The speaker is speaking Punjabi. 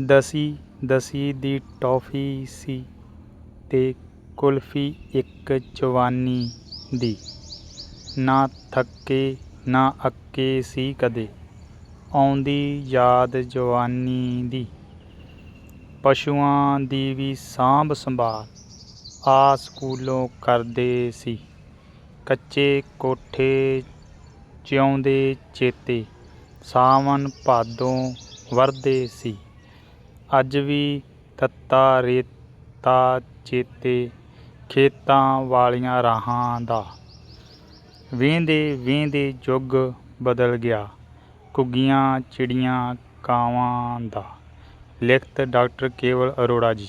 ਦਸੀ ਦਸੀ ਦੀ ਟੌਫੀ ਸੀ ਤੇ ਕੁਲਫੀ ਇੱਕ ਜਵਾਨੀ ਦੀ। ਨਾ ਥੱਕੇ, ਨਾ ਅੱਕੇ ਸੀ ਕਦੇ। ਆਉਂਦੀ ਯਾਦ ਜਵਾਨੀ ਦੀ। ਪਸ਼ੂਆਂ ਦੀ ਵੀ ਸਾਂਭ ਸੰਭਾਲ ਆ ਸਕੂਲੋਂ ਕਰਦੇ ਸੀ। ਕੱਚੇ ਕੋਠੇ ਜਿਉਂਦੇ ਚੇਤੇ ਸਾਵਣ ਭਾਦੋਂ ਵਰਦੇ ਸੀ। ਅੱਜ ਵੀ ਤੱਤਾ ਰੇਤਾ ਚੇਤੇ ਖੇਤਾਂ ਵਾਲੀਆਂ ਰਾਹਾਂ ਦਾ। ਵੇਂਦੇ ਵੇਂਦੇ ਯੁੱਗ ਬਦਲ ਗਿਆ, ਘੁੱਗੀਆਂ ਚਿੜੀਆਂ ਕਾਵਾਂ ਦਾ। ਲਿਖਤ ਡਾਕਟਰ ਕੇਵਲ ਅਰੋੜਾ ਜੀ।